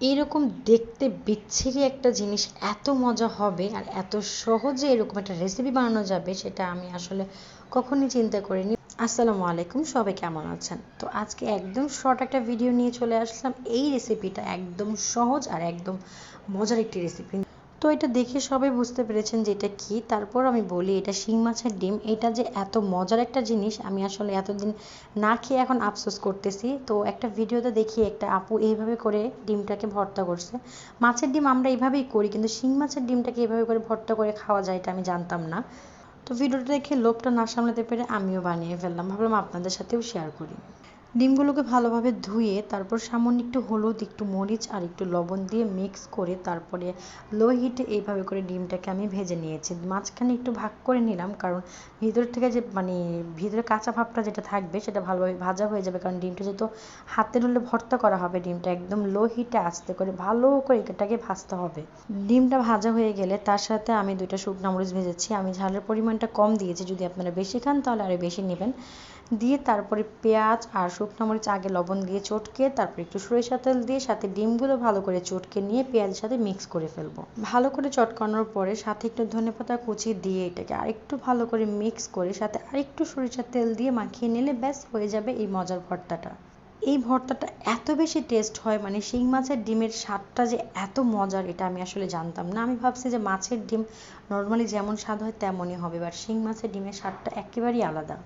এরকম দেখতে বিচ্ছিরি একটা জিনিস, এত মজা হবে আর এত সহজে এরকম একটা রেসিপি বানানো যাবে সেটা আমি আসলে কখনই চিন্তা করিনি। আসসালামু আলাইকুম, সবাই কেমন আছেন? তো আজকে একদম শর্ট একটা ভিডিও নিয়ে চলে আসলাম। এই রেসিপিটা একদম সহজ আর একদম মজার একটি রেসিপি এটা দেখে সবাই বুঝতে পেরেছেন যে এটা কী। তারপর আমি বলি, এটা শিং মাছের ডিম। এটা যে এত মজার একটা জিনিস, আমি আসলে এতদিন না খেয়ে এখন আফসোস করতেছি। তো একটা ভিডিওতে দেখি একটা আপু এইভাবে করে ডিমটাকে ভর্তা করছে। মাছের ডিম আমরা এইভাবেই করি, কিন্তু শিং মাছের ডিমটাকে এইভাবে করে ভর্তা করে খাওয়া যায় এটা আমি জানতাম না। তো ভিডিওটা দেখে লোভটা না সামলাতে পেরে আমিও বানিয়ে ফেললাম। ভাবলাম আপনাদের সাথেও শেয়ার করি। ডিমগুলোকে ভালোভাবে ধুয়ে তারপর সামান্য একটু হলুদ, একটু মরিচ আর একটু লবণ দিয়ে মিক্স করে তারপরে লো হিটে এইভাবে করে ডিমটাকে আমি ভেজে নিয়েছি। মাঝখানে একটু ভাগ করে নিলাম কারণ ভিতর থেকে যে মানে ভিতরে কাঁচা ভাবটা যেটা থাকবে সেটা ভালোভাবে ভাজা হয়ে যাবে কারণ ডিমটা যেহেতু হাতে ডলে ভর্তা করা হবে ডিমটা একদম লো হিটে আস্তে করে ভালো করে এটাকে ভাজতে হবে। ডিমটা ভাজা হয়ে গেলে তার সাথে আমি দুইটা শুকনো মরিচ ভেজেছি। আমি ঝালের পরিমাণটা কম দিয়েছি। যদি আপনারা বেশি খান তাহলে আরও বেশি নেবেন। দিয়ে তারপরে পেঁয়াজ আর শুকনো মরিচ আগে লবণ দিয়ে চটকে, তারপর একটু সরিষা তেল দিয়ে সাথে ডিমগুলো ভালো করে চটকে নিয়ে পেঁয়াজের সাথে মিক্স করে ফেলব। ভালো করে চটকানোর পরে সাথে একটু ধনে পাতা কুচি দিয়ে এটাকে আরেকটু ভালো করে মিক্স করে সাথে আরেকটু সরিষার তেল দিয়ে মাখিয়ে নিলে ব্যাস হয়ে যাবে এই মজার ভর্তাটা। এই ভর্তাটা এত বেশি টেস্ট হয় মানে শিং মাছের ডিমের স্বাদটা যে এত মজার এটা আমি আসলে জানতাম না। আমি ভাবছি যে মাছের ডিম নর্মালি যেমন স্বাদ হয় তেমনই হবে বাট শিং মাছের ডিমের স্বাদটা একেবারেই আলাদা।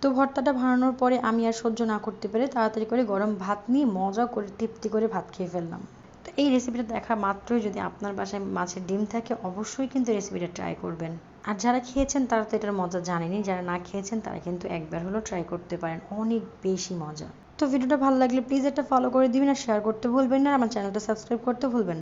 তো ভর্তাটা ভাড়ানোর পরে আমি আর সহ্য না করতে পেরে তাড়াতাড়ি করে গরম ভাত নিয়ে মজা করে তৃপ্তি করে ভাত খেয়ে ফেললাম। তো এই রেসিপিটা দেখা মাত্রই যদি আপনার বাসায় মাছের ডিম থাকে, অবশ্যই কিন্তু রেসিপিটা ট্রাই করবেন। আর যারা খেয়েছেন তারা তো এটার মজা জানেনি যারা না খেয়েছেন তারা কিন্তু একবার হলেও ট্রাই করতে পারেন, অনেক বেশি মজা। তো ভিডিওটা ভালো লাগলে প্লিজ এটা ফলো করে দিবেন আর শেয়ার করতে ভুলবেন না, আর আমার চ্যানেলটা সাবস্ক্রাইব করতে ভুলবেন না।